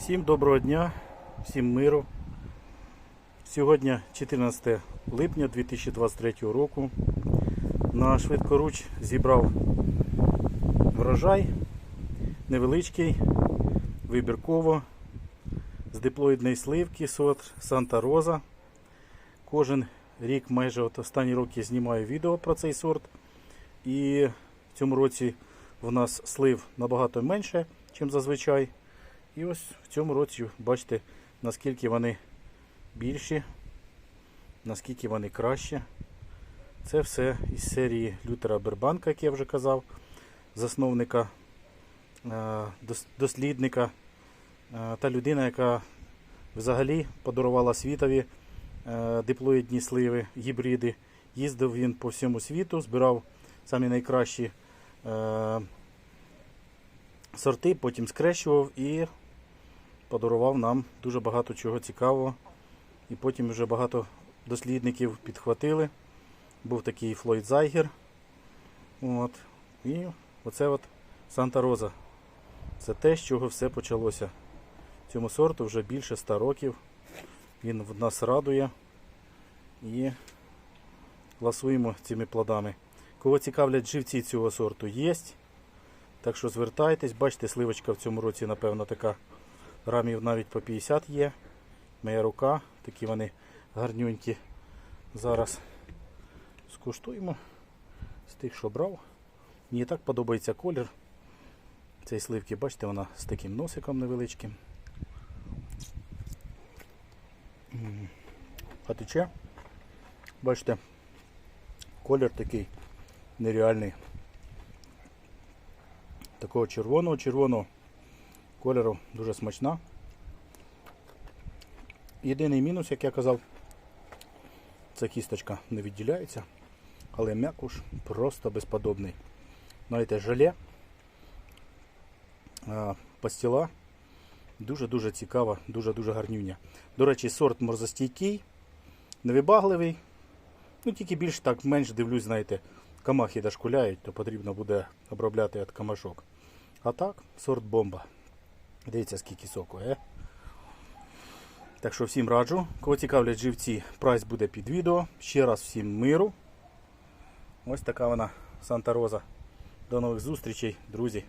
Всім доброго дня, всім миру. Сьогодні 14 липня 2023 року. На швидкоруч зібрав врожай невеличкий, вибірково, з диплоїдної сливки, сорт Санта Роза. Кожен рік, майже от останні роки знімаю відео про цей сорт. І в цьому році в нас слив набагато менше, ніж зазвичай. І ось в цьому році бачите, наскільки вони більші, наскільки вони кращі. Це все із серії Лютера Бербанка, як я вже казав, засновника, е, дослідника е, та людина, яка взагалі подарувала світові е, диплоїдні сливи, гібриди. Їздив він по всьому світу, збирав самі найкращі сорти, потім скрещував і подарував нам дуже багато чого цікавого. І потім вже багато дослідників підхватили. Був такий Флойд Зайгер. От. І оце от Санта Роза. Це те, з чого все почалося. Цьому сорту вже більше 100 років. Він в нас радує. І ласуємо цими плодами. Кого цікавлять живці цього сорту, є. Так що звертайтесь, бачите, сливочка в цьому році, напевно, така грамів навіть по 50 є. Моя рука, такі вони гарнюнькі. Зараз скуштуємо з тих, що брав. Мені так подобається колір. Цієї сливки, бачите, вона з таким носиком невеличким. А тече, бачите, колір такий нереальний. Такого червоного, червоного кольору дуже смачна. Єдиний мінус, як я казав, це кісточка не відділяється, але м'якуш просто безподобний. Знаєте, желе, а, пастила дуже-дуже цікава, дуже-дуже гарнюня. До речі, сорт морзостійкий, невибагливий. Ну, тільки більш так менш дивлюсь, знаєте, камахи дошкуляють, то потрібно буде обробляти від камашок. А так, сорт бомба. Дивіться, скільки соку, е? Так що всім раджу. Кого цікавлять живці, прайс буде під відео. Ще раз всім миру. Ось така вона Санта Роза. До нових зустрічей, друзі.